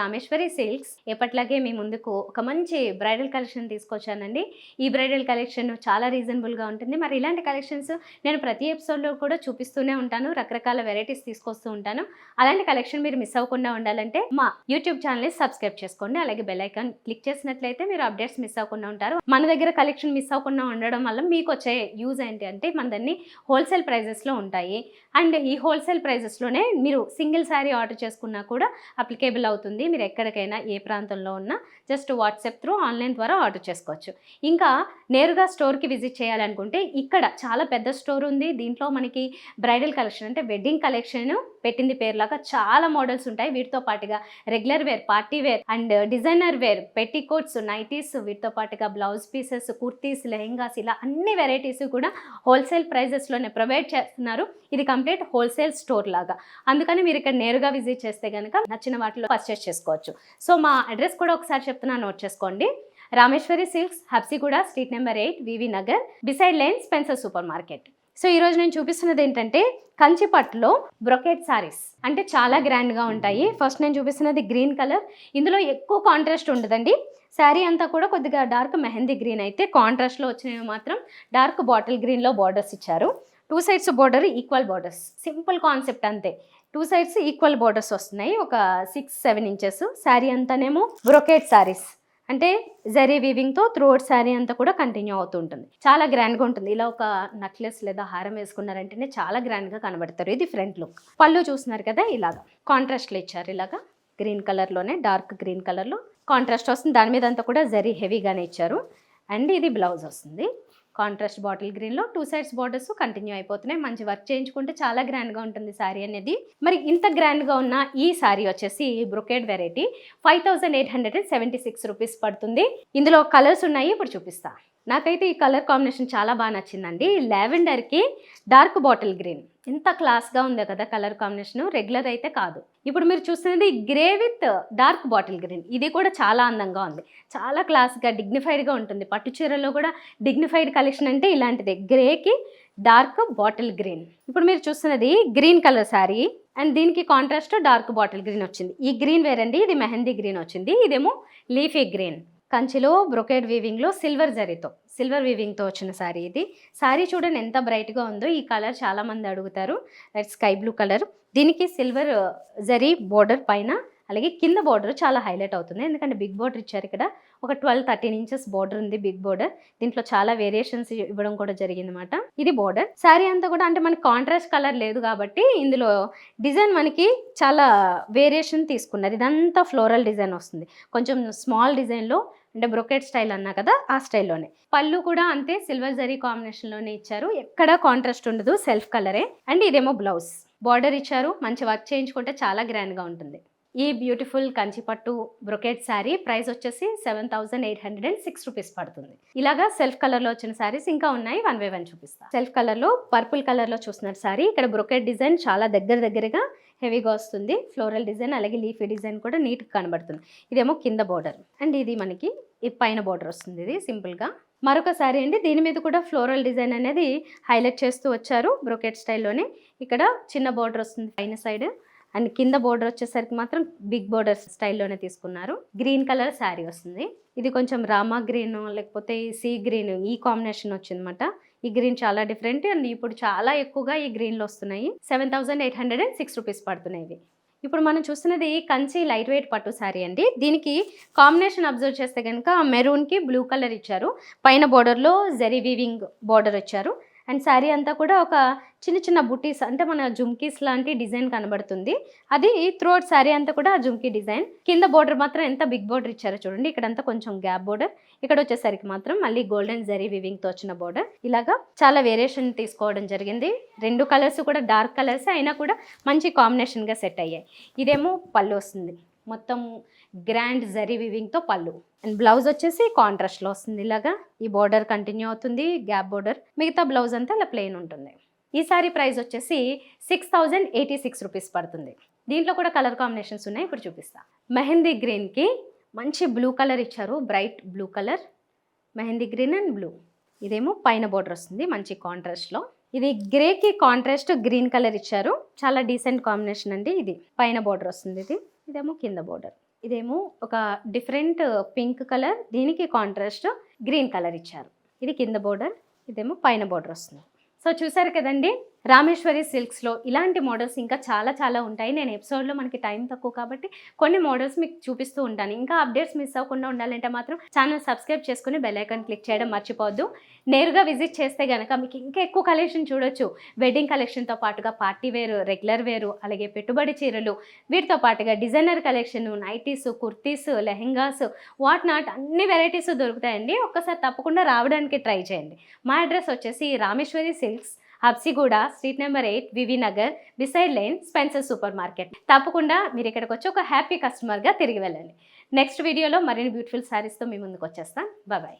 Rameshwari silks. ఎప్పట్లాగే మీ ముందుకు ఒక మంచి బ్రైడల్ కలెక్షన్ తీసుకొచ్చానండి. ఈ బ్రైడల్ కలెక్షన్ చాలా రీజనబుల్గా ఉంటుంది. మరి ఇలాంటి కలెక్షన్స్ నేను ప్రతి ఎపిసోడ్లో కూడా చూపిస్తూనే ఉంటాను. రకరకాల వెరైటీస్ తీసుకొస్తూ ఉంటాను. అలాంటి కలెక్షన్ మీరు మిస్ అవ్వకుండా ఉండాలంటే మా యూట్యూబ్ ఛానల్ని సబ్స్క్రైబ్ చేసుకోండి. అలాగే బెల్ ఐకాన్ క్లిక్ చేసినట్లయితే మీరు అప్డేట్స్ మిస్ అవ్వకుండా ఉంటారు. మన దగ్గర కలెక్షన్ మిస్ అవ్వకుండా ఉండడం వల్ల మీకు వచ్చే యూజ్ ఏంటి అంటే మన దాన్ని హోల్సేల్ ప్రైజెస్లో ఉంటాయి. అండ్ ఈ హోల్సేల్ ప్రైజెస్లోనే మీరు సింగిల్ శారీ ఆర్డర్ చేసుకున్నా కూడా అప్లికేబుల్ అవుతుంది. మీరు ఎక్కడికైనా ఏ ప్రాంతంలో ఉన్నా జస్ట్ వాట్సాప్ త్రూ ఆన్లైన్ ద్వారా ఆర్డర్ చేసుకోవచ్చు. ఇంకా నేరుగా స్టోర్కి విజిట్ చేయాలనుకుంటే ఇక్కడ చాలా పెద్ద స్టోర్ ఉంది. దీంట్లో మనకి బ్రైడల్ కలెక్షన్ అంటే వెడ్డింగ్ కలెక్షన్ పెట్టింది పేరులాగా చాలా మోడల్స్ ఉంటాయి. వీటితో పాటుగా regular wear party wear and designer wear petticoats nighties వీటితో పాటుగా బ్లౌజ్ పీసెస్ కుర్తీస్ లెహెంగాస్ ఇలా అన్ని వెరైటీస్ కూడా హోల్సేల్ ప్రైజెస్లోనే ప్రొవైడ్ చేస్తున్నారు. ఇది కంప్లీట్ హోల్సేల్ స్టోర్ లాగా. అందుకని మీరు ఇక్కడ నేరుగా విజిట్ చేస్తే కనుక నచ్చిన వాటిలో పర్చేస్ చేసుకోవచ్చు. సో మా అడ్రస్ కూడా ఒకసారి చెప్తున్నా నోట్ చేసుకోండి. Rameshwari silks Habsiguda street number eight VV Nagar beside line Spencer super market so ఈరోజు నేను చూపిస్తున్నది ఏంటంటే కంచిపట్టులో బ్రొకెట్ సారీస్ అంటే చాలా గ్రాండ్గా ఉంటాయి. ఫస్ట్ నేను చూపిస్తున్నది గ్రీన్ కలర్ ఇందులో ఎక్కువ కాంట్రాస్ట్ ఉండదండి. శారీ అంతా కూడా కొద్దిగా డార్క్ మెహందీ గ్రీన్ అయితే కాంట్రాస్ట్లో వచ్చినవి మాత్రం డార్క్ బాటిల్ గ్రీన్లో బార్డర్స్ ఇచ్చారు. Two sides border equal borders simple concept అంతే. టూ సైడ్స్ ఈక్వల్ బోర్డర్స్ వస్తున్నాయి. ఒక సిక్స్ సెవెన్ ఇంచెస్ శారీ అంతానేమో బ్రొకేట్ శారీస్. అంటే జరీ వీవింగ్తో త్రూఅవుట్ శారీ అంతా కూడా కంటిన్యూ అవుతూ ఉంటుంది. చాలా గ్రాండ్గా ఉంటుంది. ఇలా ఒక నెక్లెస్ లేదా హారం వేసుకున్నారంటేనే చాలా గ్రాండ్గా కనబడతారు. ఇది ఫ్రంట్ లుక్ పళ్ళు చూస్తున్నారు కదా ఇలాగా. కాంట్రాస్ట్లో ఇచ్చారు ఇలాగా. గ్రీన్ కలర్లోనే డార్క్ గ్రీన్ కలర్లో కాంట్రాస్ట్ వస్తుంది. దాని మీద అంతా కూడా జరీ హెవీగానే ఇచ్చారు. అండ్ ఇది బ్లౌజ్ వస్తుంది. కాంట్రాస్ట్ బాటిల్ గ్రీన్లో టూ సైడ్స్ బార్డర్స్ కంటిన్యూ అయిపోతున్నాయి. మంచి వర్క్ చేయించుకుంటే చాలా గ్రాండ్గా ఉంటుంది శారీ అనేది. మరి ఇంత గ్రాండ్గా ఉన్న ఈ శారీ వచ్చేసి brocade variety five thousand eight hundred and seventy six rupees పడుతుంది. ఇందులో కలర్స్ ఉన్నాయి. ఇప్పుడు చూపిస్తా. నాకైతే ఈ కలర్ కాంబినేషన్ చాలా బాగా నచ్చిందండి. లావెండర్కి డార్క్ బాటిల్ గ్రీన్. ఎంత క్లాస్గా ఉందో కదా కలర్ కాంబినేషన్. రెగ్యులర్ అయితే కాదు. ఇప్పుడు మీరు చూస్తున్నది grey with dark bottle green ఇది కూడా చాలా అందంగా ఉంది. చాలా క్లాస్గా డిగ్నిఫైడ్గా ఉంటుంది. పట్టు చీరలో కూడా డిగ్నిఫైడ్ కలెక్షన్ అంటే ఇలాంటిదే. గ్రేకి డార్క్ బాటిల్ గ్రీన్ ఇప్పుడు మీరు చూస్తున్నది గ్రీన్ కలర్ శారీ అండ్ దీనికి కాంట్రాస్ట్ డార్క్ బాటిల్ గ్రీన్ వచ్చింది. ఈ గ్రీన్ వేరండి ఇది మెహందీ గ్రీన్ వచ్చింది. ఇదేమో లీఫీ గ్రీన్ కంచిలో బ్రొకేడ్ వీవింగ్లో సిల్వర్ జరీతో సిల్వర్ వీవింగ్తో వచ్చిన శారీ ఇది. శారీ చూడండి ఎంత బ్రైట్గా ఉందో. ఈ కలర్ చాలామంది అడుగుతారు. That sky blue colour. దీనికి సిల్వర్ uh, జరీ బోర్డర్ పైన అలాగే కింద బోర్డర్ చాలా హైలైట్ అవుతుంది. ఎందుకంటే బిగ్ బోర్డర్ ఇచ్చారు ఇక్కడ. ఒక ట్వెల్వ్ థర్టీన్ ఇంచెస్ బోర్డర్ ఉంది బిగ్ బోర్డర్ దీంట్లో చాలా వేరియేషన్స్ ఇవ్వడం కూడా జరిగిందన్నమాట. ఇది బోర్డర్ శారీ అంతా కూడా అంటే మనకి కాంట్రాస్ట్ కలర్ లేదు కాబట్టి ఇందులో డిజైన్ మనకి చాలా వేరియేషన్ తీసుకున్నారు. ఇదంతా ఫ్లోరల్ డిజైన్ వస్తుంది. కొంచెం స్మాల్ డిజైన్లో అంటే బ్రొకెట్ స్టైల్ అన్నా కదా ఆ స్టైల్లోనే. పళ్ళు కూడా అంతే సిల్వర్ జరీ కాంబినేషన్లోనే ఇచ్చారు. ఎక్కడ కాంట్రాస్ట్ ఉండదు సెల్ఫ్ కలరే. అండ్ ఇదేమో బ్లౌజ్. బార్డర్ ఇచ్చారు మంచి వర్క్ చేయించుకుంటే చాలా గ్రాండ్గా ఉంటుంది. ఈ బ్యూటిఫుల్ కంచిపట్టు బ్రొకెట్ శారీ ప్రైస్ వచ్చేసి seven thousand eight hundred and six rupees పడుతుంది. ఇలాగా సెల్ఫ్ కలర్లో వచ్చిన శారీస్ ఇంకా ఉన్నాయి. వన్ బై వన్ చూపిస్తాను సెల్ఫ్ కలర్లో పర్పుల్ కలర్లో చూస్తున్నారు శారీ ఇక్కడ బ్రొకెట్ డిజైన్ చాలా దగ్గర దగ్గరగా హెవీగా వస్తుంది. ఫ్లోరల్ డిజైన్ అలాగే లీఫీ డిజైన్ కూడా నీట్గా కనబడుతుంది. ఇదేమో కింద బోర్డర్ అండ్ ఇది మనకి ఈ పైన బోర్డర్ వస్తుంది ఇది సింపుల్గా మరొక శారీ అండి దీని మీద కూడా ఫ్లోరల్ డిజైన్ అనేది హైలైట్ చేస్తూ వచ్చారు బ్రొకెట్ స్టైల్లోనే ఇక్కడ చిన్న బోర్డర్ వస్తుంది పైన సైడ్ అండ్ కింద బోర్డర్ వచ్చేసరికి మాత్రం బిగ్ బోర్డర్ స్టైల్లోనే తీసుకున్నారు. గ్రీన్ కలర్ శారీ వస్తుంది. ఇది కొంచెం రామా గ్రీన్ లేకపోతే సీ గ్రీన్ ఈ కాంబినేషన్ వచ్చిందన్నమాట. ఈ గ్రీన్ చాలా డిఫరెంట్ అండ్ ఇప్పుడు చాలా ఎక్కువగా ఈ గ్రీన్లు వస్తున్నాయి. Seven thousand eight hundred and six rupees పడుతున్నాయి ఇవి. ఇప్పుడు మనం చూస్తున్నది కంచి లైట్ వెయిట్ పట్టు శారీ అండి. దీనికి కాంబినేషన్ అబ్జర్వ్ చేస్తే కనుక మెరూన్కి బ్లూ కలర్ ఇచ్చారు. పైన బోర్డర్లో జెరీ వీవింగ్ బోర్డర్ ఇచ్చారు. అండ్ శారీ అంతా కూడా ఒక చిన్న చిన్న బుటీస్ అంటే మన జుమ్కీస్ లాంటి డిజైన్ కనబడుతుంది. అది త్రూఅవుట్ శారీ అంతా కూడా ఆ జుమ్కీ డిజైన్. కింద బోర్డర్ మాత్రం ఎంత బిగ్ బోర్డర్ ఇచ్చారో చూడండి. ఇక్కడంతా కొంచెం గ్యాప్ బోర్డర్. ఇక్కడ వచ్చేసరికి మాత్రం మళ్ళీ గోల్డెన్ జరీ వివింగ్తో వచ్చిన బోర్డర్. ఇలాగా చాలా వేరియేషన్ తీసుకోవడం జరిగింది. రెండు కలర్స్ కూడా డార్క్ కలర్స్ అయినా కూడా మంచి కాంబినేషన్గా సెట్ అయ్యాయి. ఇదేమో పళ్ళు వస్తుంది. మొత్తం గ్రాండ్ జరీ వివింగ్తో పళ్ళు. అండ్ బ్లౌజ్ వచ్చేసి కాంట్రాస్ట్లో వస్తుంది ఇలాగా. ఈ బోర్డర్ కంటిన్యూ అవుతుంది గ్యాప్ బోర్డర్ మిగతా బ్లౌజ్ అంతా ఇలా ప్లెయిన్ ఉంటుంది. ఈ సారీ ప్రైస్ వచ్చేసి six thousand eighty six rupees పడుతుంది. దీంట్లో కూడా కలర్ కాంబినేషన్స్ ఉన్నాయి ఇప్పుడు చూపిస్తా. మెహందీ గ్రీన్కి మంచి బ్లూ కలర్ ఇచ్చారు bright blue colour mehndi green and blue ఇదేమో పైన బోర్డర్ వస్తుంది మంచి కాంట్రాస్ట్లో ఇది గ్రేకి కాంట్రాస్ట్ గ్రీన్ కలర్ ఇచ్చారు. చాలా డీసెంట్ కాంబినేషన్ అండి ఇది. పైన బోర్డర్ వస్తుంది ఇది. ఇదేమో కింద బోర్డర్ ఇదేమో ఒక డిఫరెంట్ పింక్ కలర్ దీనికి కాంట్రాస్ట్ గ్రీన్ కలర్ ఇచ్చారు. ఇది కింద బోర్డర్ ఇదేమో పైన బోర్డర్ వస్తుంది. సో చూసారు కదండి? రామేశ్వరి సిల్క్స్లో ఇలాంటి మోడల్స్ ఇంకా చాలా చాలా ఉంటాయి. నేను ఎపిసోడ్లో మనకి టైం తక్కువ కాబట్టి కొన్ని మోడల్స్ మీకు చూపిస్తూ ఉంటాను. ఇంకా అప్డేట్స్ మిస్ అవ్వకుండా ఉండాలంటే మాత్రం ఛానల్ సబ్స్క్రైబ్ చేసుకుని బెల్ క్లిక్ చేయడం మర్చిపోవద్దు. నేరుగా విజిట్ చేస్తే కనుక మీకు ఇంకా ఎక్కువ కలెక్షన్ చూడొచ్చు. వెడ్డింగ్ కలెక్షన్తో పాటుగా పార్టీ వేరు రెగ్యులర్ వేరు అలాగే పెట్టుబడి చీరలు వీటితో పాటుగా designer collection nighties kurtis lehengas what not అన్ని వెరైటీస్ దొరుకుతాయండి. ఒక్కసారి తప్పకుండా రావడానికి ట్రై చేయండి. మా అడ్రస్ వచ్చేసి Rameshwari silks Habsiguda street number eight VV Nagar beside line Spencer super market. తప్పకుండా మీరు ఇక్కడికి వచ్చి ఒక హ్యాపీ కస్టమర్గా తిరిగి వెళ్ళండి. నెక్స్ట్ వీడియోలో మరిన్ని బ్యూటిఫుల్ శారీస్తో మీ ముందుకు వచ్చేస్తాను బాయ్